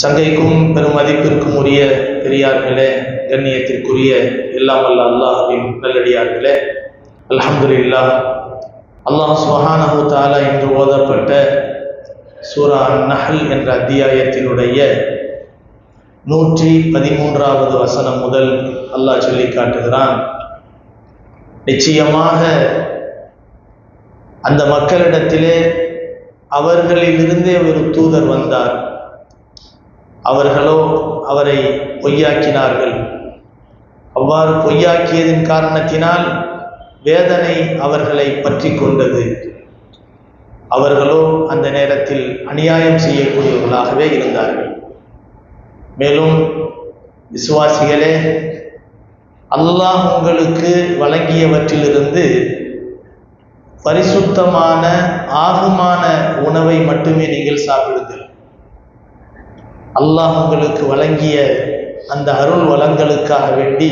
சங்கைக்கும் பெரும் மதிப்பிற்கும் உரிய பெரியார்களே கண்ணியத்திற்குரிய எல்லாம் அல்ல அல்லாஹ்வின் நல்லடியார்களே. அல்ஹம்துலில்லா அல்லாஹ் சுபஹானஹு தாலா என்று ஓதப்பட்ட சூரா நஹல் என்ற அத்தியாயத்தினுடைய நூற்றி பதிமூன்றாவது வசனம் முதல் அல்லாஹ் சொல்லி காட்டுகிறான். நிச்சயமாக அந்த மக்களிடத்திலே அவர்களிலிருந்தே ஒரு தூதர் வந்தார். அவர்களோ அவரை பொய்யாக்கினார்கள். அவ்வாறு பொய்யாக்கியதின் காரணத்தினால் வேதனை அவர்களை பற்றி கொண்டது. அவர்களோ அந்த நேரத்தில் அநியாயம் செய்யக்கூடியவர்களாகவே இருந்தார்கள். மேலும் விசுவாசிகளே அல்லாஹ் உங்களுக்கு வழங்கியவற்றிலிருந்து பரிசுத்தமான ஆகுமான உணவை மட்டுமே நீங்கள் சாப்பிடுங்கள். அல்லாஹ் உங்களுக்கு வழங்கிய அந்த அருள் வளங்களுக்காக வேண்டி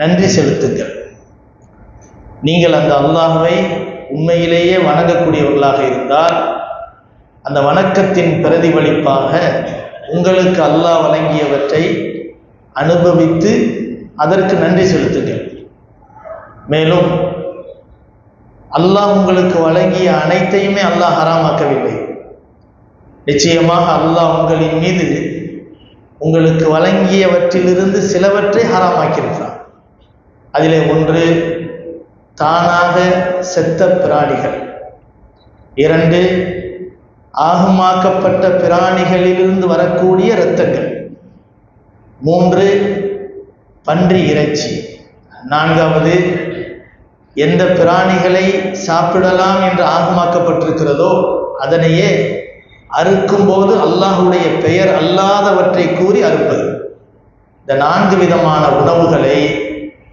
நன்றி செலுத்துங்கள். நீங்கள் அந்த அல்லாஹுவை உண்மையிலேயே வணங்கக்கூடியவர்களாக இருந்தால் அந்த வணக்கத்தின் பிரதிபலிப்பாக உங்களுக்கு அல்லாஹ் வழங்கியவற்றை அனுபவித்து அதற்கு நன்றி செலுத்துங்கள். மேலும் அல்லாஹ் உங்களுக்கு வழங்கிய அனைத்தையுமே அல்லாஹ் ஹராமாக்கவில்லை. நிச்சயமாக அல்லாஹ் உங்களின் மீது உங்களுக்கு வழங்கியவற்றிலிருந்து சிலவற்றை ஹராமாக்கியிருக்கிறான். அதிலே ஒன்று தானாக செத்த பிராணிகள். இரண்டு ஆகமாக்கப்பட்ட பிராணிகளிலிருந்து வரக்கூடிய இரத்தங்கள். மூன்று பன்றி இறைச்சி. நான்காவது எந்த பிராணிகளை சாப்பிடலாம் என்று ஆகமாக்கப்பட்டிருக்கிறதோ அதனையே அறுக்கும்போது அல்லாஹுடைய பெயர் அல்லாதவற்றை கூறி அறுப்பது. இந்த நான்கு விதமான உணவுகளை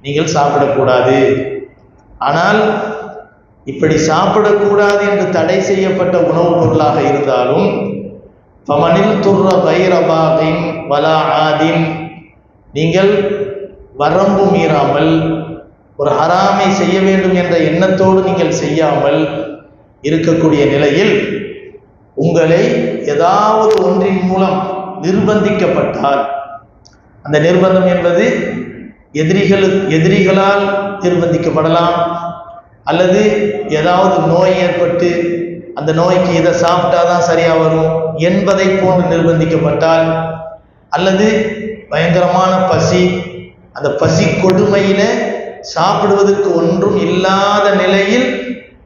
நீங்கள் சாப்பிடக்கூடாது. ஆனால் இப்படி சாப்பிடக்கூடாது என்று தடை செய்யப்பட்ட உணவுப் பொருளாக இருந்தாலும் பமனில் துர்ர பைரபாகின் வலா ஆதின் நீங்கள் வரம்பு மீறாமல் ஒரு ஹராமை செய்ய வேண்டும் என்ற எண்ணத்தோடு நீங்கள் செய்யாமல் இருக்கக்கூடிய நிலையில் உங்களை ஏதாவது ஒன்றின் மூலம் நிர்பந்திக்கப்பட்டால். அந்த நிர்பந்தம் என்பது எதிரிகள் எதிரிகளால் நிர்பந்திக்கப்படலாம். அல்லது ஏதாவது நோய் ஏற்பட்டு அந்த நோய்க்கு இதை சாப்பிட்டா தான் சரியாக வரும் என்பதை போன்று நிர்பந்திக்கப்பட்டால். அல்லது பயங்கரமான பசி அந்த பசி கொடுமையில சாப்பிடுவதற்கு ஒன்றும் இல்லாத நிலையில்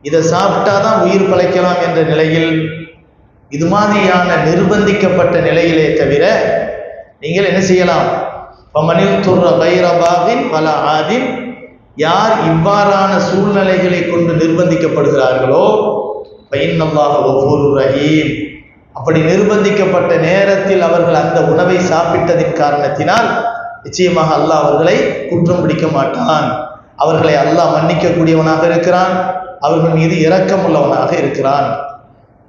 இதை சாப்பிட்டா தான் உயிர் பழைக்கலாம் என்ற நிலையில் இது மாதிரியான நிர்பந்திக்கப்பட்ட நிலையிலே தவிர நீங்கள் என்ன செய்யலாம்? பமனில் துர்ர பைரபாவின் பல ஆதின். யார் இவ்வாறான சூழ்நிலைகளை கொண்டு நிர்பந்திக்கப்படுகிறார்களோ பைன்னல்லாக ஒவ்வொரு ரஹீம். அப்படி நிர்பந்திக்கப்பட்ட நேரத்தில் அவர்கள் அந்த உணவை சாப்பிட்டதின் காரணத்தினால் நிச்சயமாக அல்லாஹ் அவர்களை குற்றம் பிடிக்க மாட்டான். அவர்களை அல்லாஹ் மன்னிக்கக்கூடியவனாக இருக்கிறான். அவர்கள் மீது இரக்கம் உள்ளவனாக இருக்கிறான்.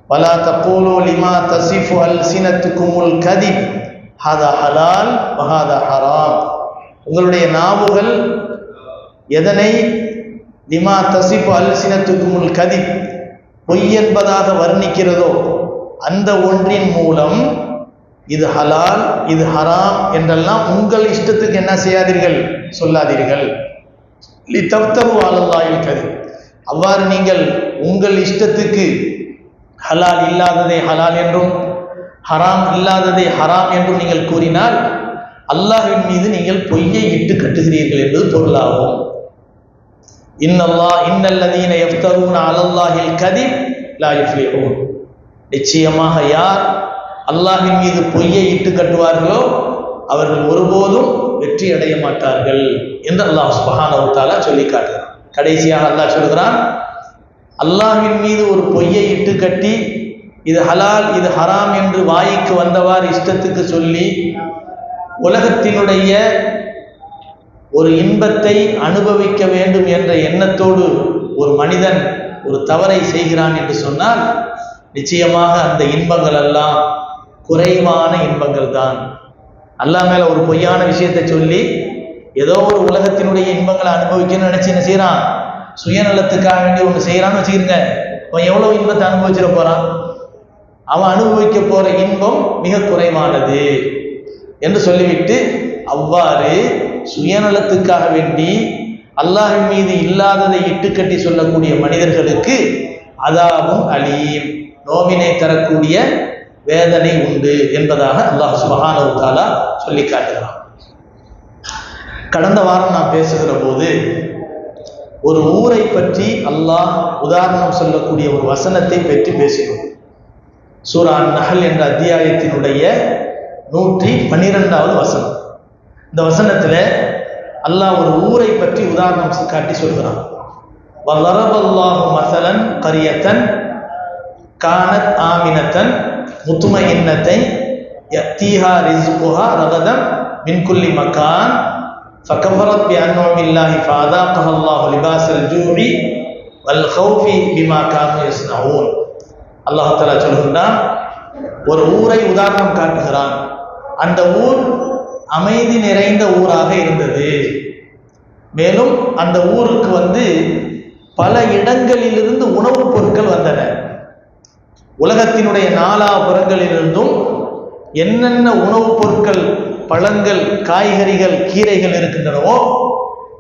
ولا தப்போலோ லிமா تصف அல் الكذب هذا حلال ஹலால் حرام ஹராம் உங்களுடைய நாவுகள் எதனை லிமா தசிப்பு அல் சினத்துக்குமுல் கதி பொய் என்பதாக வர்ணிக்கிறதோ அந்த ஒன்றின் மூலம் இது ஹலால் இது ஹராம் என்றெல்லாம் உங்கள் இஷ்டத்துக்கு என்ன செய்யாதீர்கள் சொல்லாதீர்கள் லி தப்தரு ஆலல்லாயில் கதி அவ்வாறு நீங்கள் உங்கள் இஷ்டத்துக்கு ஹலால் இல்லாததை ஹலால் என்றும் ஹராம் இல்லாததை ஹராம் என்றும் நீங்கள் கூறினால் அல்லாஹின் மீது நீங்கள் பொய்யை இட்டு கட்டுகிறீர்கள் என்பது பொருளாகும். இன்னல்லா இன்னல்லதீன எஃப்தரூன அலல்லாஹில் கதிப் லா யுஃப்லிஹூன். நிச்சயமாக யார் அல்லாஹின் மீது பொய்யை இட்டு கட்டுவார்களோ அவர்கள் ஒருபோதும் வெற்றி அடைய மாட்டார்கள் என்று அல்லாஹ் சுபஹானவுத்தாலா சொல்லி காட்டுகிறான் கடைசியாக அல்லாஹ் சொல்கிறான் அல்லாஹின் மீது ஒரு பொய்யை இட்டு கட்டி இது ஹலால் இது ஹராம் என்று வாய்க்கு வந்தவாறு இஷ்டத்துக்கு சொல்லி உலகத்தினுடைய ஒரு இன்பத்தை அனுபவிக்க வேண்டும் என்ற எண்ணத்தோடு ஒரு மனிதன் ஒரு தவறை செய்கிறான் என்று சொன்னால் நிச்சயமாக அந்த இன்பங்கள் எல்லாம் குறைவான இன்பங்கள் தான். அல்லா மேல ஒரு பொய்யான விஷயத்தை சொல்லி ஏதோ ஒரு உலகத்தினுடைய இன்பங்களை அனுபவிக்கணும்னு நினைச்சு என்ன செய்யறான் சுயநலத்துக்காக வேண்டி ஒன்று செய்யறான்னு வச்சுக்கிறங்க அவன் எவ்வளவு இன்பத்தை அனுபவிச்சிட போறான்? அவன் அனுபவிக்க போற இன்பம் மிக குறைவானது. என்று சொல்லிவிட்டு அவ்வாறு சுயநலத்துக்காக வேண்டி அல்லாஹின் மீது இல்லாததை இட்டுக்கட்டி சொல்லக்கூடிய மனிதர்களுக்கு அதாவும் அலீம். நோவினை தரக்கூடிய வேதனை உண்டு என்பதாக அல்லாஹ் சுபஹானஹு தஆலா சொல்லி காட்டுகிறான். கடந்த வாரம் நான் பேசுகிற போது ஒரு ஊரை பற்றி அல்லாஹ் உதாரணம் சொல்லக்கூடிய ஒரு வசனத்தை பற்றி பேசினோம். சூரா நகல் என்ற அத்தியாயத்தினுடைய நூற்றி பன்னிரெண்டாவது வசனம். இந்த வசனத்தில் அல்லாஹ் ஒரு ஊரை பற்றி உதாரணம் காட்டி சொல்கிறான். வல்லரபல்லாஹு மசலன் கரியத்தன் கானத் ஆமினத்தன் முத்துமையின்னத்தை யத்தீஹா ரிசுகுஹா ரகதம் மின் குல்லி மக்கான் فكفرت بأنعم الله فأذاقها الله لباس الجوع والخوف بما كانوا يصنعون அல்லாஹ் தஆலா சொல்கிறான் ஒரு ஊரை உதாரணம் காட்டுகிறான் அந்த ஊர் அமைதி நிறைந்த ஊராக இருந்தது மேலும் அந்த ஊருக்கு வந்து பல இடங்களிலிருந்து உணவுப் பொருட்கள் வந்தன உலகத்தினுடைய நாலாபுறங்களிலிருந்தும் என்னென்ன உணவுப் பொருட்கள் பழங்கள் காய்கறிகள் கீரைகள் இருக்கின்றனவோ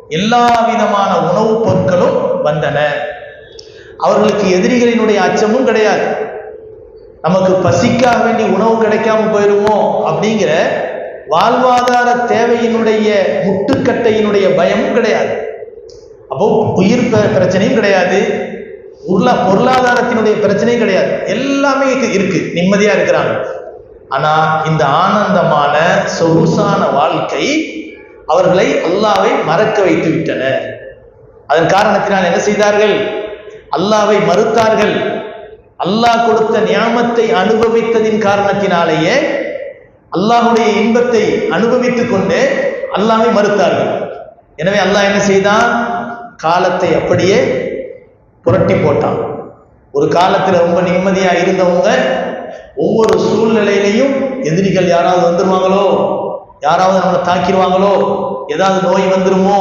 எல்லா விதமான உணவுப் பொருட்களும் வந்தன. அவர்களுக்கு எதிரிகளினுடைய அச்சமும் கிடையாது. நமக்கு பசிக்காக வேண்டி உணவு கிடைக்காம போயிருமோ அப்படிங்கிற வாழ்வாதார தேவையினுடைய முட்டுக்கட்டையினுடைய பயமும் கிடையாது. அப்போ உயிர் பிரச்சனையும் கிடையாது. உருளா பொருளாதாரத்தினுடைய பிரச்சனையும் கிடையாது. எல்லாமே இருக்கு. நிம்மதியா இருக்கிறாங்க. ஆனா இந்த ஆனந்தமான சொகுசான வாழ்க்கை அவர்களை அல்லாவை மறக்க வைத்து விட்டனர் அதன் காரணத்தினால் என்ன செய்தார்கள்? அல்லாவை மறுத்தார்கள். அல்லாஹ் கொடுத்த நியாமத்தை அனுபவித்ததின் காரணத்தினாலேயே அல்லாஹ்வுடைய இன்பத்தை அனுபவித்துக் கொண்டு அல்லாவை மறுத்தார்கள். எனவே அல்லாஹ் என்ன செய்தான்? காலத்தை அப்படியே புரட்டி போட்டான். ஒரு காலத்தில் ரொம்ப நிம்மதியாக இருந்தவங்க ஒவ்வொரு சூழ்நிலையிலையும் எதிரிகள் யாராவது வந்துடுவாங்களோ யாராவது நம்மளை தாக்கிடுவாங்களோ? ஏதாவது நோய் வந்துருமோ?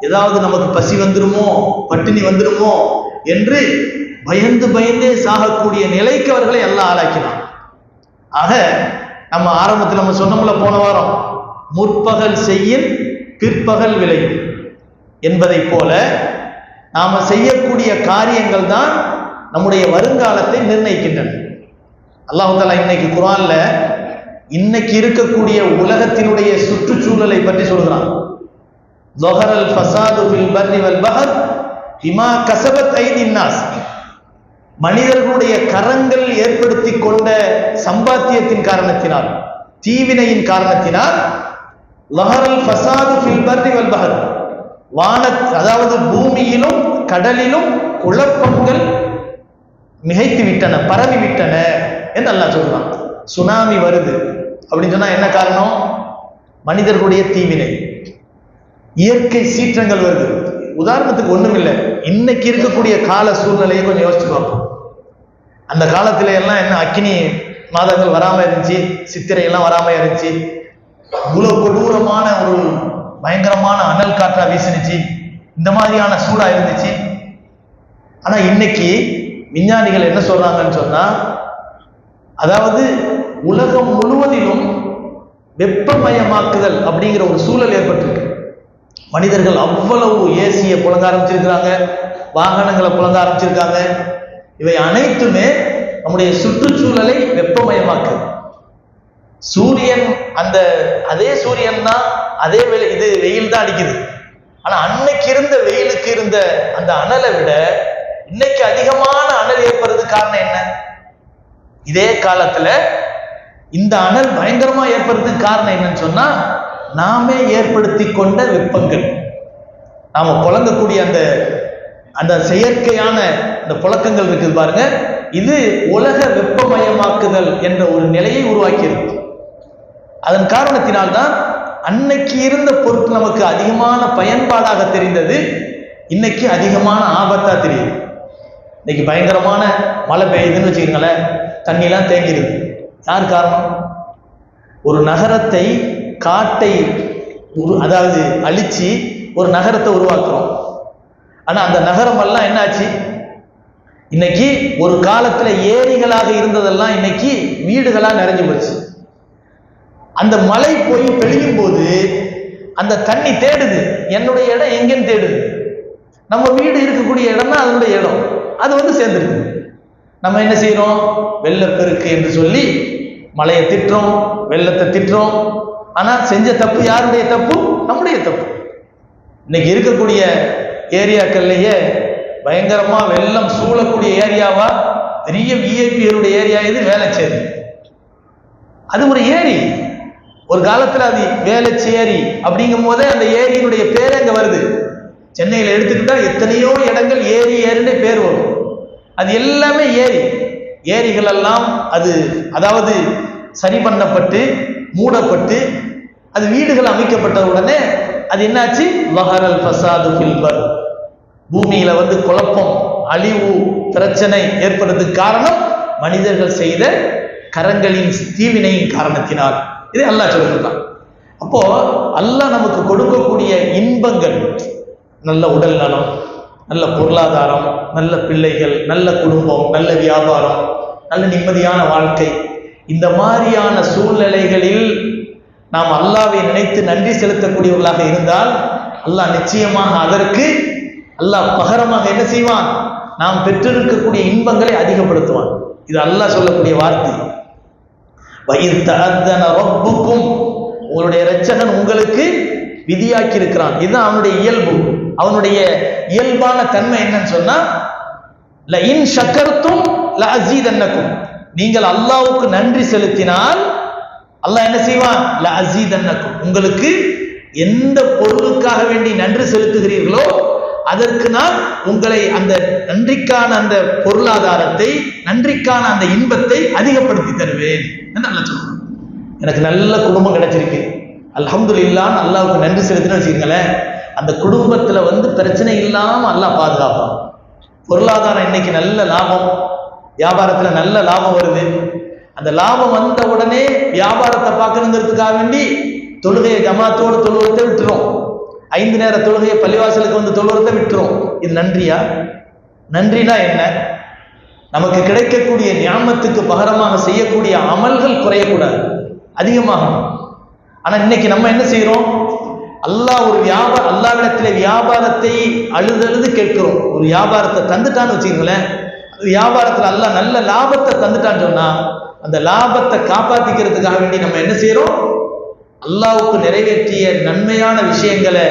ஏதாவது நமக்கு பசி வந்துருமோ? பட்டினி வந்துருமோ? என்று பயந்து பயந்தே சாகக்கூடிய நிலைக்கு அவர்களை எல்லாம் ஆளாக்கினான். ஆக நம்ம ஆரம்பத்தில் நம்ம சொன்னோம்ல போன வாரம் முற்பகல் செய்யின் பிற்பகல் விளையும் என்பதை போல நாம் செய்யக்கூடிய காரியங்கள் தான் நம்முடைய வருங்காலத்தை நிர்ணயிக்கின்றன. அல்லாஹாலா இன்னைக்கு குரான்ல இன்னைக்கு இருக்கக்கூடிய உலகத்தினுடைய சுற்றுச்சூழலை பற்றி சொல்கிறான் லொஹரல் ஃபசாது ஃபில் பர்ரி வல் பஹர் ஹிமா கசபத் மனிதர்களுடைய கரங்கள் ஏற்படுத்தி கொண்ட சம்பாத்தியத்தின் காரணத்தினால் தீவினையின் காரணத்தினால் லஹரல் ஃபசாது ஃபில் பர்ரி வல் பஹர் வான அதாவது பூமியிலும் கடலிலும் குழப்பங்கள் மிகைத்து விட்டன பரவி விட்டன என்று அல்லா சொல்றான்? சுனாமி வருது. அப்படின்னு சொன்னா என்ன காரணம்? மனிதர்களுடைய தீவினை. இயற்கை சீற்றங்கள் வருது. உதாரணத்துக்கு ஒண்ணும் இல்லை. இன்னைக்கு இருக்கக்கூடிய கால சூழ்நிலையை கொஞ்சம் யோசிச்சு பார்ப்போம். அந்த காலத்துல எல்லாம் என்ன அக்கினி மாதங்கள் வராம இருந்துச்சு சித்திரை எல்லாம் வராம இருந்துச்சு. இவ்வளவு கொடூரமான ஒரு பயங்கரமான அனல் காற்றா வீசினுச்சு. இந்த மாதிரியான சூடா இருந்துச்சு. ஆனா இன்னைக்கு விஞ்ஞானிகள் என்ன சொல்றாங்கன்னு சொன்னா அதாவது உலகம் முழுவதிலும் வெப்பமயமாக்குதல் அப்படிங்கிற ஒரு சூழல் ஏற்பட்டிருக்கு. மனிதர்கள் அவ்வளவு ஏசியை புழங்க ஆரம்பிச்சிருக்கிறாங்க வாகனங்களை புழங்க ஆரம்பிச்சிருக்காங்க. இவை அனைத்துமே நம்முடைய சுற்றுச்சூழலை வெப்பமயமாக்குது. சூரியன் அந்த அதே சூரியன் தான் அதே வெயில் இது வெயில் தான் அடிக்குது. ஆனா அன்னைக்கு இருந்த வெயிலுக்கு இருந்த அந்த அனலை விட இன்னைக்கு அதிகமான அனல் ஏற்படுறதுக்கு காரணம் என்ன? இதே காலத்துல இந்த அனல் பயங்கரமா ஏற்படுறதுக்கு காரணம் என்னன்னு சொன்னா நாமே ஏற்படுத்தி கொண்ட வெப்பங்கள். நாம புழங்கக்கூடிய அந்த அந்த செயற்கையான அந்த புழக்கங்கள் இருக்குது பாருங்க. இது உலக வெப்பமயமாக்குதல் என்ற ஒரு நிலையை உருவாக்கியிருக்கு அதன் காரணத்தினால்தான் அன்னைக்கு இருந்த பொருட்கள் நமக்கு அதிகமான பயன்பாடாக தெரிந்தது இன்னைக்கு அதிகமான ஆபத்தா தெரியுது. இன்னைக்கு பயங்கரமான மழை பெய்யுதுன்னு வச்சுக்கோங்களேன். தண்ணிலாம் தேங்கிடுது யார் காரணம்? ஒரு நகரத்தை காட்டை உரு அதாவது அழிச்சு ஒரு நகரத்தை உருவாக்குறோம். ஆனால் அந்த நகரம் எல்லாம் என்னாச்சு? இன்னைக்கு ஒரு காலத்தில் ஏரிகளாக இருந்ததெல்லாம் இன்னைக்கு வீடுகளாக நிறைஞ்சு போச்சு. அந்த மழை போய் பெழியும் போது அந்த தண்ணி தேடுது. என்னுடைய இடம் எங்கேன்னு தேடுது. நம்ம வீடு இருக்கக்கூடிய இடம் தான் அதனுடைய இடம். அது வந்து சேர்ந்துருக்குது. நம்ம என்ன செய்யறோம் வெள்ளப்பெருக்கு என்று சொல்லி மலையை திட்டுறோம் வெள்ளத்தை திட்டுறோம். ஆனால் செஞ்ச தப்பு யாருடைய தப்பு? நம்முடைய தப்பு. இன்னைக்கு இருக்கக்கூடிய ஏரியாக்கள்லேயே பயங்கரமாக வெள்ளம் சூழக்கூடிய ஏரியாவா? பெரிய விஐபியருடைய ஏரியா இது வேலைச்சேரி அது ஒரு ஏரி. ஒரு காலத்தில் அது வேலைச்சேரி அப்படிங்கும் போதே அந்த ஏரியினுடைய பேர் அங்கே வருது. சென்னையில் எடுத்துக்கிட்டால் எத்தனையோ இடங்கள் ஏரி ஏரின்னு பேர் வரும். அது எல்லாமே ஏரி. ஏரிகள் எல்லாம் அது அதாவது சரி பண்ணப்பட்டு மூடப்பட்டு அது வீடுகள் அமைக்கப்பட்ட உடனே அது என்னாச்சு? வஹரல் ஃபசாது ஃபில்பர் பூமியில வந்து குழப்பம் அழிவு பிரச்சனை ஏற்படுறதுக்கு காரணம் மனிதர்கள் செய்த கரங்களின் தீவினையின் காரணத்தினால். இது அல்லாஹ் சொல்லிருக்கான். அப்போ அல்லாஹ் நமக்கு கொடுக்கக்கூடிய இன்பங்கள் நல்ல உடல் நலம் நல்ல பொருளாதாரம் நல்ல பிள்ளைகள் நல்ல குடும்பம் நல்ல வியாபாரம் நல்ல நிம்மதியான வாழ்க்கை. இந்த மாதிரியான சூழ்நிலைகளில் நாம் அல்லாவை நினைத்து நன்றி செலுத்தக்கூடியவர்களாக இருந்தால் அல்லாஹ் நிச்சயமாக அதற்கு அல்லாஹ் பகரமாக என்ன செய்வான்? நாம் பெற்றிருக்கக்கூடிய இன்பங்களை அதிகப்படுத்துவான். இது அல்லாஹ் சொல்லக்கூடிய வார்த்தை. வயிறு தஅத்தன ரப்புக்கும் உங்களுடைய இரட்சகன் உங்களுக்கு விதியாக்கி இருக்கிறான் இதுதான் அவனுடைய இயல்பு. அவனுடைய இயல்பான தன்மை என்னன்னு சொன்னா ல இன் சக்கரத்தும் ல அசீதன்னக்கும் நீங்கள் அல்லாவுக்கு நன்றி செலுத்தினால் அல்லாஹ் என்ன செய்வான்? ல அசீதன்னக்கும் உங்களுக்கு எந்த பொருளுக்காக வேண்டி நன்றி செலுத்துகிறீர்களோ அதற்கு நான் உங்களை அந்த நன்றிக்கான அந்த பொருளாதாரத்தை நன்றிக்கான அந்த இன்பத்தை அதிகப்படுத்தி தருவேன். என்று நல்லா சொல்றேன்? எனக்கு நல்ல குடும்பம் கிடைச்சிருக்கு. அல்ஹம்து இல்லான்னு அல்லாவுக்கு நன்றி செலுத்தினு வச்சுக்கோங்களேன். அந்த குடும்பத்தில் வந்து பிரச்சனை இல்லாமல் அல்லாஹ் பாதுகாப்பான். பொருளாதாரம் இன்னைக்கு நல்ல லாபம். வியாபாரத்தில் நல்ல லாபம் வருது. அந்த லாபம் வந்த உடனே வியாபாரத்தை பார்க்கணுங்கிறதுக்காக வேண்டி தொழுகையை ஜமாத்தோடு தொழுவத்தை விட்டுரும். ஐந்து நேர தொழுகையை பள்ளிவாசலுக்கு வந்து தொழுவத்தை விட்டுரும். இது நன்றியா? நன்றினா என்ன? நமக்கு கிடைக்கக்கூடிய ஞாபகத்துக்கு பகரமாக செய்யக்கூடிய அமல்கள் குறையக்கூடாது. அதிகமாகணும். ஆனா இன்னைக்கு நம்ம என்ன செய்யறோம் அல்லாஹ் ஒரு வியாபார அல்லாவிடத்துல வியாபாரத்தை அழுதழுது கேட்கிறோம். ஒரு வியாபாரத்தை தந்துட்டான்னு வச்சுக்கங்களேன். வியாபாரத்துல அல்லா நல்ல லாபத்தை தந்துட்டான்னு சொன்னா அந்த லாபத்தை காப்பாத்திக்கிறதுக்காக வேண்டி நம்ம என்ன செய்யறோம் அல்லாவுக்கு நிறைவேற்றிய நன்மையான விஷயங்களை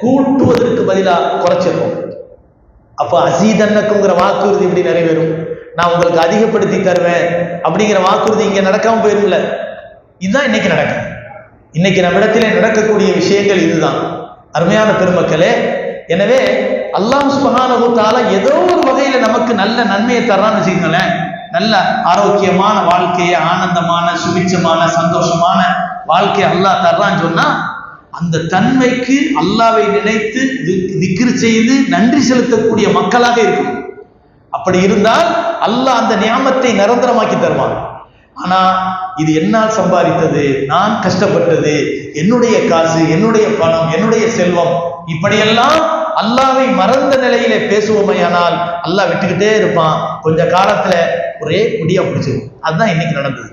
கூட்டுவதற்கு பதிலாக குறைச்சிருவோம் அப்போ அசீதன்னக்குங்கிற வாக்குறுதி இப்படி நிறைவேறும்? நான் உங்களுக்கு அதிகப்படுத்தி தருவேன் அப்படிங்கிற வாக்குறுதி இங்கே நடக்காமல் போயிரும்ல. இதுதான் இன்னைக்கு நடக்குது. இன்னைக்கு நம்மிடத்திலே நடக்கக்கூடிய விஷயங்கள் இதுதான். அருமையான பெருமக்களே எனவே அல்லாஹ் சுபகானகுத்தால ஏதோ ஒரு வகையில நமக்கு நல்ல நன்மையை தர்றான்னு வச்சுக்கோங்களேன். நல்ல ஆரோக்கியமான வாழ்க்கையை ஆனந்தமான சுபிச்சமான சந்தோஷமான வாழ்க்கையை அல்லாஹ் தர்றான்னு சொன்னா அந்த தன்மைக்கு அல்லாவை நினைத்து தி- செய்து நன்றி செலுத்தக்கூடிய மக்களாக இருக்கும் அப்படி இருந்தால் அல்லாஹ் அந்த நியாமத்தை நிரந்தரமாக்கி தருவான். ஆனா இது என்னால் சம்பாதித்தது நான் கஷ்டப்பட்டது என்னுடைய காசு என்னுடைய பணம் என்னுடைய செல்வம். இப்படியெல்லாம் அல்லாவை மறந்த நிலையிலே பேசுவோமையானால் அல்லாஹ் விட்டுக்கிட்டே இருப்பான். கொஞ்ச காலத்துல ஒரே குடியா பிடிச்சிரும். அதுதான் இன்னைக்கு நடந்தது.